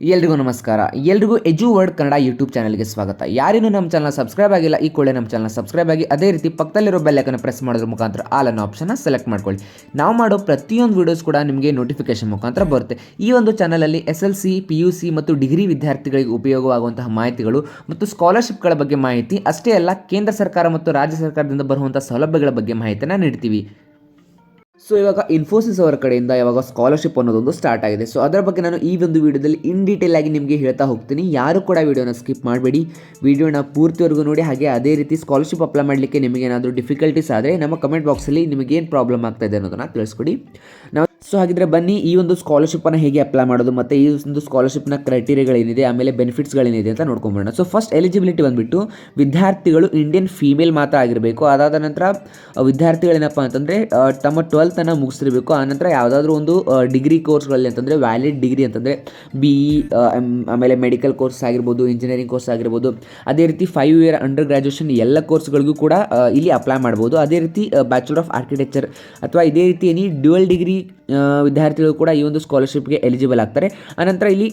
ಎಲ್ರಿಗೂ ನಮಸ್ಕಾರ. ಎಲ್ರಿಗೂ ಎಜು ವರ್ಡ್ ಕನ್ನಡ ಯೂಟ್ಯೂಬ್ ಚಾನಲ್ಗೆ ಸ್ವಾಗತ. ಯಾರೇನು ನಮ್ಮ ಚಾನಲ್ ಸಬ್ಸ್ಕ್ರೈಬ್ ಆಗಿಲ್ಲ, ಈ ಕೂಡಲೇ ನಮ್ಮ ಚಾನಲ್ ಸಬ್ಸ್ಕ್ರೈಬ್ ಆಗಿ ಅದೇ ರೀತಿ ಪಕ್ಕದಲ್ಲಿರೋ ಬೆಲ್ಲೈಕನ್ನು ಪ್ರೆಸ್ ಮಾಡೋದ್ರ ಮುಖಾಂತರ ಆಲ್ ಅನ್ನೋ ಆಪ್ಷನ್ನ ಸೆಲೆಕ್ಟ್ ಮಾಡ್ಕೊಳ್ಳಿ. ನಾವು ಮಾಡೋ ಪ್ರತಿಯೊಂದು ವೀಡಿಯೋಸ್ ಕೂಡ ನಿಮಗೆ ನೋಟಿಫಿಕೇಶನ್ ಮುಖಾಂತರ ಬರುತ್ತೆ. ಈ ಒಂದು ಚಾನಲಲ್ಲಿ S L C P U C ಮತ್ತು ಡಿಗ್ರಿ ವಿದ್ಯಾರ್ಥಿಗಳಿಗೆ ಉಪಯೋಗವಾಗುವಂತಹ ಮಾಹಿತಿಗಳು ಮತ್ತು ಸ್ಕಾಲರ್ಶಿಪ್ಗಳ ಬಗ್ಗೆ ಮಾಹಿತಿ, ಅಷ್ಟೇ ಅಲ್ಲ ಕೇಂದ್ರ ಸರ್ಕಾರ ಮತ್ತು ರಾಜ್ಯ ಸರ್ಕಾರದಿಂದ ಬರುವಂಥ ಸೌಲಭ್ಯಗಳ ಬಗ್ಗೆ ಮಾಹಿತಿಯನ್ನು ನೀಡ್ತೀವಿ. ಸೊ ಇವಾಗ ಇನ್ಫೋಸಿಸ್ ಅವರ ಕಡೆಯಿಂದ ಯಾವಾಗ ಸ್ಕಾಲರ್ಶಿಪ್ ಅನ್ನೋದೊಂದು ಸ್ಟಾರ್ಟ್ ಆಗಿದೆ. ಸೊ ಅದರ ಬಗ್ಗೆ ನಾನು ಈ ಒಂದು ವಿಡಿಯೋದಲ್ಲಿ ಇನ್ ಡೀಟೇಲ್ ಆಗಿ ನಿಮಗೆ ಹೇಳ್ತಾ ಹೋಗ್ತೀನಿ. ಯಾರು ಕೂಡ ವಿಡಿಯೋನ ಸ್ಕಿಪ್ ಮಾಡಬೇಡಿ. ವಿಡಿಯೋನ ಪೂರ್ತಿವರೆಗೂ ನೋಡಿ, ಹಾಗೆ ಅದೇ ರೀತಿ ಸ್ಕಾಲರ್ಶಿಪ್ ಅಪ್ಲೈ ಮಾಡಲಿಕ್ಕೆ ನಿಮಗೆ ಏನಾದರೂ ಡಿಫಿಕಲ್ಟೀಸ್ ಆದರೆ ನಮ್ಮ ಕಮೆಂಟ್ ಬಾಕ್ಸಲ್ಲಿ ನಿಮಗೇನು ಪ್ರಾಬ್ಲಮ್ ಆಗ್ತಾ ಇದೆ ಅನ್ನೋದನ್ನು ತಿಳಿಸ್ಕೊಡಿ. ನಾವು ಸೊ ಹಾಗಿದ್ರೆ ಬನ್ನಿ, ಈ ಒಂದು ಸ್ಕಾಲರ್ಶಿಪ್ಪನ್ನು ಹೇಗೆ ಅಪ್ಲೈ ಮಾಡೋದು ಮತ್ತು ಈ ಒಂದು ಸ್ಕಾಲರ್ಶಿಪ್ನ ಕ್ರೈಟೀರಿಯಾಗಳೇನಿದೆ ಆಮೇಲೆ ಬೆನಿಫಿಟ್ಸ್ಗಳೇನಿದೆ ಅಂತ ನೋಡ್ಕೊಂಬಿಡೋಣ ಸೊ ಫಸ್ಟ್ ಎಲಿಜಿಬಿಲಿಟಿ ಬಂದುಬಿಟ್ಟು ವಿದ್ಯಾರ್ಥಿಗಳು ಇಂಡಿಯನ್ ಫೀಮೇಲ್ ಮಾತ್ರ ಆಗಿರಬೇಕು. ಅದಾದ ನಂತರ ವಿದ್ಯಾರ್ಥಿಗಳೇನಪ್ಪ ಅಂತಂದರೆ ತಮ್ಮ ಟ್ವೆಲ್ತನ್ನು ಮುಗಿಸಿರಬೇಕು ಆನಂತರ ಯಾವುದಾದ್ರೂ ಒಂದು ಡಿಗ್ರಿ ಕೋರ್ಸ್ಗಳಲ್ಲಿ ಅಂತಂದರೆ ವ್ಯಾಲಿಡ್ ಡಿಗ್ರಿ ಅಂತಂದರೆ ಬಿ ಇ ಆಮೇಲೆ ಮೆಡಿಕಲ್ ಕೋರ್ಸ್ ಆಗಿರ್ಬೋದು ಇಂಜಿನಿಯರಿಂಗ್ ಕೋರ್ಸ್ ಆಗಿರ್ಬೋದು. ಅದೇ ರೀತಿ ಫೈವ್ ಇಯರ್ ಅಂಡರ್ ಗ್ರ್ಯಾಜುಯೇಷನ್ ಎಲ್ಲ ಕೋರ್ಸ್ಗಳಿಗೂ ಕೂಡ ಇಲ್ಲಿ ಅಪ್ಲೈ ಮಾಡ್ಬೋದು. ಅದೇ ರೀತಿ ಬ್ಯಾಚುಲರ್ ಆಫ್ ಆರ್ಕಿಟೆಕ್ಚರ್ ಅಥವಾ ಇದೇ ರೀತಿ ಎನಿ ಡ್ಯುಯಲ್ ಡಿಗ್ರಿ ವಿದ್ಯಾರ್ಥಿಗಳು ಕೂಡ ಈ ಒಂದು ಸ್ಕಾಲರ್ಶಿಪ್ಗೆ ಎಲಿಜಿಬಲ್ ಆಗ್ತಾರೆ. ಆನಂತರ ಇಲ್ಲಿ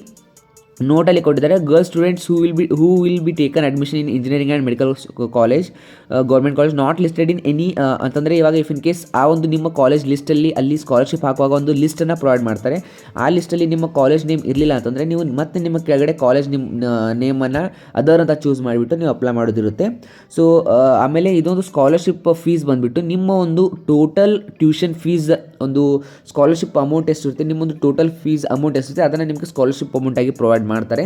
ನೋಟಲ್ಲಿ ಕೊಟ್ಟಿದ್ದಾರೆ girl students who will be who will be taken admission in engineering and medical college government college not listed in any ಅಂತಂದರೆ ಇವಾಗ ಇಫ್ ಇನ್ ಕೇಸ್ ಆ ಒಂದು ನಿಮ್ಮ ಕಾಲೇಜ್ ಲಿಸ್ಟಲ್ಲಿ ಅಲ್ಲಿ ಸ್ಕಾಲರ್ಶಿಪ್ ಹಾಕುವಾಗ ಒಂದು ಲಿಸ್ಟನ್ನು ಪ್ರೊವೈಡ್ ಮಾಡ್ತಾರೆ. ಆ ಲಿಸ್ಟಲ್ಲಿ ನಿಮ್ಮ ಕಾಲೇಜ್ ನೇಮ್ ಇರಲಿಲ್ಲ ಅಂತಂದರೆ ನೀವು ಮತ್ತೆ ನಿಮ್ಮ ಕೆಳಗಡೆ ಕಾಲೇಜ್ ನಿಮ್ಮ ನೇಮನ್ನು ಅದರ್ ಅಂತ ಚೂಸ್ ಮಾಡಿಬಿಟ್ಟು ನೀವು ಅಪ್ಲೈ ಮಾಡೋದಿರುತ್ತೆ. ಸೊ ಆಮೇಲೆ ಇದೊಂದು ಸ್ಕಾಲರ್ಶಿಪ್ ಫೀಸ್ ಬಂದುಬಿಟ್ಟು ನಿಮ್ಮ ಒಂದು ಟೋಟಲ್ ಟ್ಯೂಷನ್ ಫೀಸ್ ಒಂದು ಸ್ಕಾಲರ್ಶಿಪ್ ಅಮೌಂಟ್ ಎಷ್ಟಿರುತ್ತೆ, ನಿಮ್ಮೊಂದು ಟೋಟಲ್ ಫೀಸ್ ಅಮೌಂಟ್ ಎಷ್ಟಿರುತ್ತೆ, ಅದನ್ನು ನಿಮಗೆ ಸ್ಕಾಲರ್ಶಿಪ್ ಅಮೌಂಟಾಗಿ ಪ್ರೊವೈಡ್ ಮಾಡ್ತಾರೆ.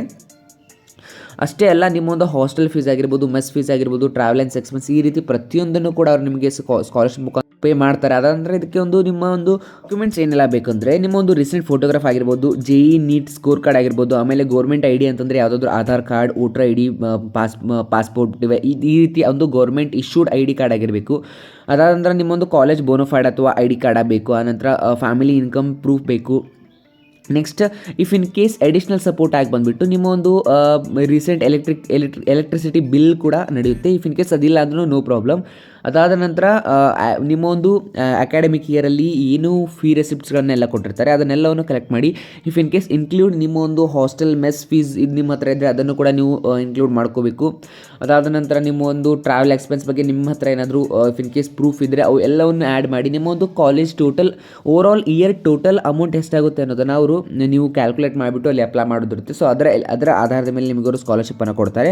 ಅಷ್ಟೇ ಅಲ್ಲ, ನಿಮ್ಮೊಂದು ಹಾಸ್ಟೆಲ್ ಫೀಸ್ ಆಗಿರ್ಬೋದು ಮೆಸ್ ಫೀಸ್ ಆಗಿರ್ಬೋದು ಟ್ರಾವೆಲ್ ಎಂಡ್ ಎಕ್ಸ್ಪೆನ್ಸ್ ಈ ರೀತಿ ಪ್ರತಿಯೊಂದನ್ನು ಕೂಡ ಅವ್ರು ನಿಮಗೆ ಸ್ಕಾಲರ್ಶಿಪ್ ಮುಖಾಂತರ ಪೇ ಮಾಡ್ತಾರೆ. ಅದಂದರೆ ಇದಕ್ಕೆ ಒಂದು ನಿಮ್ಮ ಒಂದು ಡಾಕ್ಯುಮೆಂಟ್ಸ್ ಏನೆಲ್ಲ ಬೇಕಂದರೆ, ನಿಮ್ಮ ಒಂದು ರೀಸೆಂಟ್ ಫೋಟೋಗ್ರಾಫ್ ಆಗಿರ್ಬೋದು J E NEET score card ಆಗಿರ್ಬೋದು, ಆಮೇಲೆ ಗೌರ್ಮೆಂಟ್ ಐ ಡಿ ಅಂತಂದರೆ ಯಾವುದಾದ್ರೂ Aadhaar card, voter I D pass passport ಇವೆ. ಈ ರೀತಿ ಒಂದು government issued I D card ಆಗಿರಬೇಕು. ಅದಾದ ನಂತರ ನಿಮ್ಮೊಂದು ಕಾಲೇಜ್ ಬೋನೋಫೈಡ್ ಅಥವಾ ಐ ಡಿ ಕಾರ್ಡ್ ಆಗಬೇಕು ಆನಂತರ ಫ್ಯಾಮಿಲಿ ಇನ್ಕಮ್ ಪ್ರೂಫ್ ಬೇಕು. Next if in case additional support ಆಗಿ ಬಂದುಬಿಟ್ಟು ನಿಮ್ಮ ಒಂದು recent electric electri electricity bill ಕೂಡ ನಡೆಯುತ್ತೆ. ಇಫ್ ಇನ್ ಕೇಸ್ ಅದಿಲ್ಲ ಅಂದ್ರೂ ನೋ ಪ್ರಾಬ್ಲಮ್ ಅದಾದ ನಂತರ ನಿಮ್ಮ ಒಂದು ಅಕಾಡೆಮಿಕ್ ಇಯರಲ್ಲಿ ಏನು ಫೀ ರೆಸಿಪ್ಟ್ಸ್ಗಳನ್ನೆಲ್ಲ ಕೊಟ್ಟಿರ್ತಾರೆ. ಅದನ್ನೆಲ್ಲವನ್ನು ಕಲೆಕ್ಟ್ ಮಾಡಿ ಇಫ್ ಇನ್ ಕೇಸ್ ಇನ್ಕ್ಲೂಡ್ ನಿಮ್ಮ ಒಂದು ಹಾಸ್ಟೆಲ್ ಮೆಸ್ ಫೀಸ್ ಇದು ನಿಮ್ಮ ಹತ್ರ ಇದ್ದರೆ ಅದನ್ನು ಕೂಡ ನೀವು ಇನ್ಕ್ಲೂಡ್ ಮಾಡ್ಕೋಬೇಕು. ಅದಾದ ನಂತರ ನಿಮ್ಮ ಒಂದು ಟ್ರಾವೆಲ್ ಎಕ್ಸ್ಪೆನ್ಸ್ ಬಗ್ಗೆ ನಿಮ್ಮ ಹತ್ರ ಏನಾದರೂ ಇಫ್ ಇನ್ ಕೇಸ್ ಪ್ರೂಫ್ ಇದ್ದರೆ ಅವು ಎಲ್ಲವನ್ನು ಆ್ಯಡ್ ಮಾಡಿ ನಿಮ್ಮ ಒಂದು college total over all year total amount ಎಷ್ಟಾಗುತ್ತೆ ಅನ್ನೋದನ್ನು ಅವರು ನೀವು ಕ್ಯಾಲ್ಕುಲೇಟ್ ಮಾಡಿಬಿಟ್ಟು ಅಲ್ಲಿ ಅಪ್ಲೈ ಮಾಡೋದಿರುತ್ತೆ ಸೊ ಅದರ ಅದರ ಆಧಾರದ ಮೇಲೆ ನಿಮಗೆ ಅವರು ಸ್ಕಾಲರ್ಶಿಪ್ಪನ್ನು ಕೊಡ್ತಾರೆ.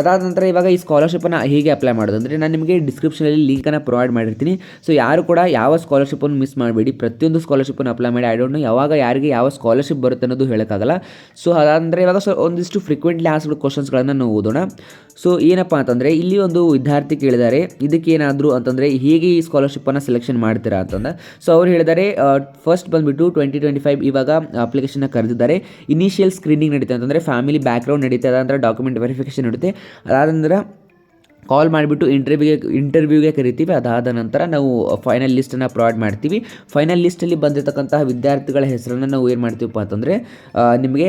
ಅದಾದ ನಂತರ ಇವಾಗ ಈ ಸ್ಕಾಲರ್ಶಿಪ್ಪನ್ನು ಹೇಗೆ ಅಪ್ಲೈ ಮಾಡೋದು? ಅಂದರೆ ನಾನು ನಿಮಗೆ ಡಿಸ್ಕ್ರಿಪ್ಷನಲ್ಲಿ ಲಿಂಕನ್ನು ಪ್ರೊವೈಡ್ ಮಾಡಿರ್ತೀನಿ. ಸೊ ಯಾರು ಕೂಡ ಯಾವ ಸ್ಕಾಲರ್ಶಿಪ್ಪನ್ನು ಮಿಸ್ ಮಾಡಬೇಡಿ. ಪ್ರತಿಯೊಂದು ಸ್ಕಾಲರ್ಶಿಪ್ಪನ್ನು ಅಪ್ಲೈ ಮಾಡಿ. ಐ ಡೋಂಟ್ ನೋ ಯಾವಾಗ ಯಾರಿಗೆ ಯಾವ ಸ್ಕಾಲರ್ಶಿಪ್ ಬರುತ್ತೆ ಅನ್ನೋದು ಹೇಳೋಕ್ಕಾಗಲ್ಲ. ಸೊ ಅದಂದರೆ ಇವಾಗ ಸೊ, ಒಂದಿಷ್ಟು ಫ್ರೀಕ್ವೆಂಟ್ಲಿ ಆಸ್ಡ್ ಕ್ವಶನ್ಸ್ಗಳನ್ನು ನಾವು ಓದೋಣ. ಸೊ ಏನಪ್ಪ ಅಂತಂದರೆ ಇಲ್ಲಿ ಒಂದು ವಿದ್ಯಾರ್ಥಿ ಕೇಳಿದ್ದಾರೆ ಇದಕ್ಕೆ ಏನಾದರೂ ಅಂತಂದರೆ ಹೇಗೆ ಈ ಸ್ಕಾಲರ್ಶಿಪ್ಪನ್ನು ಸೆಲೆಕ್ಷನ್ ಮಾಡ್ತೀರಾ? ಅಂತಂದ್ರೆ ಸೊ ಅವ್ರು ಹೇಳಿದ್ದಾರೆ ಫಸ್ಟ್ ಬಂದುಬಿಟ್ಟು ಟ್ವೆಂಟಿ ಟ್ವೆಂಟಿ ಫೈವ್ ಇವಾಗ ಅಪ್ಲಿಕೇಶನ್ನ ಕರೆದಿದ್ದಾರೆ. ಇನಿಷಿಯಲ್ ಸ್ಕ್ರೀನಿಂಗ್ ನಡೀತೆ ಅಂತಂದರೆ ಫ್ಯಾಮಿಲಿ ಬ್ಯಾಕ್ಗ್ರೌಂಡ್ ನಡೀತೆ ಅಂದರೆ ಡಾಕ್ಯುಮೆಂಟ್ ವೆರಿಫಿಕೇಶನ್ ನಡೀತೆ. ಅದಾದ ನಂತರ ಕಾಲ್ ಮಾಡಿಬಿಟ್ಟು ಇಂಟರ್ವ್ಯೂಗೆ ಇಂಟರ್ವ್ಯೂಗೆ ಕರಿತೀವಿ. ಅದಾದ ನಂತರ ನಾವು ಫೈನಲ್ ಲಿಸ್ಟನ್ನು ಪ್ರೊವೈಡ್ ಮಾಡ್ತೀವಿ. ಫೈನಲ್ ಲಿಸ್ಟಲ್ಲಿ ಬಂದಿರತಕ್ಕಂತಹ ವಿದ್ಯಾರ್ಥಿಗಳ ಹೆಸರನ್ನು ನಾವು ಏನು ಮಾಡ್ತೀವಪ್ಪ ಅಂತಂದರೆ ನಿಮಗೆ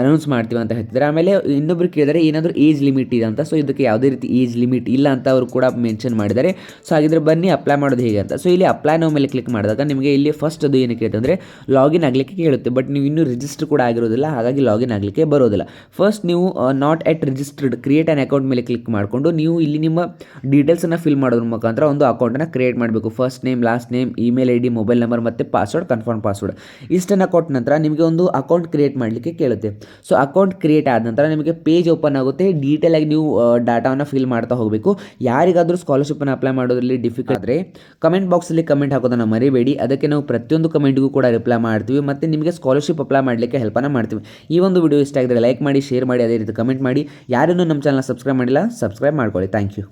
ಅನೌನ್ಸ್ ಮಾಡ್ತೀವಿ ಅಂತ ಹೇಳ್ತಿದ್ದಾರೆ. ಆಮೇಲೆ ಇನ್ನೊಬ್ರು ಕೇಳಿದರೆ ಏನಾದರೂ ಏಜ್ ಲಿಮಿಟ್ ಇದೆ ಅಂತ. ಸೊ ಇದಕ್ಕೆ ಯಾವುದೇ ರೀತಿ ಏಜ್ ಲಿಮಿಟ್ ಇಲ್ಲ ಅಂತ ಅವರು ಕೂಡ ಮೆನ್ಷನ್ ಮಾಡಿದ್ದಾರೆ. ಸೊ ಹಾಗಿದ್ರೆ ಬನ್ನಿ ಅಪ್ಲೈ ಮಾಡೋದು ಹೇಗೆ ಅಂತ. ಸೊ ಇಲ್ಲಿ ಅಪ್ಲೈ ನಾವು ಮೇಲೆ ಕ್ಲಿಕ್ ಮಾಡಿದಾಗ ನಿಮಗೆ ಇಲ್ಲಿ ಫಸ್ಟ್ ಅದು ಏನಕ್ಕೆ ಅಂತಂದರೆ ಲಾಗಿನ್ ಆಗಲಿಕ್ಕೆ ಕೇಳುತ್ತೆ. ಬಟ್ ನೀವು ಇನ್ನೂ ರಿಜಿಸ್ಟರ್ ಕೂಡ ಆಗಿರೋದಿಲ್ಲ. ಹಾಗಾಗಿ ಲಾಗಿನ್ ಆಗಲಿಕ್ಕೆ ಬರೋದಿಲ್ಲ. ಫಸ್ಟ್ ನೀವು not yet registered create an account ಮೇಲೆ ಕ್ಲಿಕ್ ಮಾಡಿಕೊಂಡು ನೀವು ಇಲ್ಲಿ ನಿಮ್ಮ ಡೀಟೇಲ್ಸನ್ನು ಫಿಲ್ ಮಾಡೋದ್ರ ಮುಖಾಂತರ ಒಂದು ಅಕೌಂಟನ್ನು ಕ್ರಿಯೇಟ್ ಮಾಡಬೇಕು. First name last name email I D mobile number ಮತ್ತು ಪಾಸ್ವರ್ಡ್ ಕನ್ಫರ್ಮ್ ಪಾಸ್ವರ್ಡ್ ಇಷ್ಟನ್ನು ಕೊಟ್ಟ ನಂತರ ನಿಮಗೆ ಒಂದು ಅಕೌಂಟ್ ಕ್ರಿಯೇಟ್ ಮಾಡಲಿಕ್ಕೆ ಕೇಳುತ್ತೆ. ಸೊ ಅಕೌಂಟ್ ಕ್ರಿಯೇಟ್ ಆದ ನಂತರ ನಿಮಗೆ ಪೇಜ್ ಓಪನ್ ಆಗುತ್ತೆ. ಡೀಟೇಲ್ ಆಗಿ ನೀವು ಡಾಟಾವನ್ನು ಫಿಲ್ ಮಾಡ್ತಾ ಹೋಗಬೇಕು. ಯಾರಿಗಾದರೂ ಸ್ಕಾಲರ್ಶಿಪ್ಪನ್ನು ಅಪ್ಲೈ ಮಾಡೋದ್ರಲ್ಲಿ ಡಿಫಿಕಲ್ಟ್ ಆದರೆ ಕಮೆಂಟ್ ಬಾಕ್ಸಲ್ಲಿ ಕಮೆಂಟ್ ಹಾಕೋದನ್ನು ಮರಿಬೇಡಿ. ಅದಕ್ಕೆ ನಾವು ಪ್ರತಿಯೊಂದು ಕಮೆಂಟ್ಗೂ ಕೂಡ ರಿಪ್ಲೈ ಮಾಡ್ತೀವಿ. ಮತ್ತು ನಿಮಗೆ ಸ್ಕಾಲರ್ಶಿಪ್ ಅಪ್ಲೈ ಮಾಡಲಿಕ್ಕೆ ಹೆಲ್ಪನ್ನು ಮಾಡ್ತೀವಿ. ಈ ಒಂದು ವಿಡಿಯೋ ಇಷ್ಟ ಆಗಿದ್ರೆ ಲೈಕ್ ಮಾಡಿ ಶೇರ್ ಮಾಡಿ, ಅದೇ ರೀತಿ ಕಮೆಂಟ್ ಮಾಡಿ. ಯಾರನ್ನೂ ನಮ್ಮ ಚಾನಲ್ ಸಬ್ಸ್ಕ್ರೈಬ್ ಮಾಡಿಲ್ಲ ಸಬ್ಸ್ಕ್ರೈಬ್ ಮಾಡ್ಕೊಳ್ಳಿ ಥ್ಯಾಂಕ್ ಯು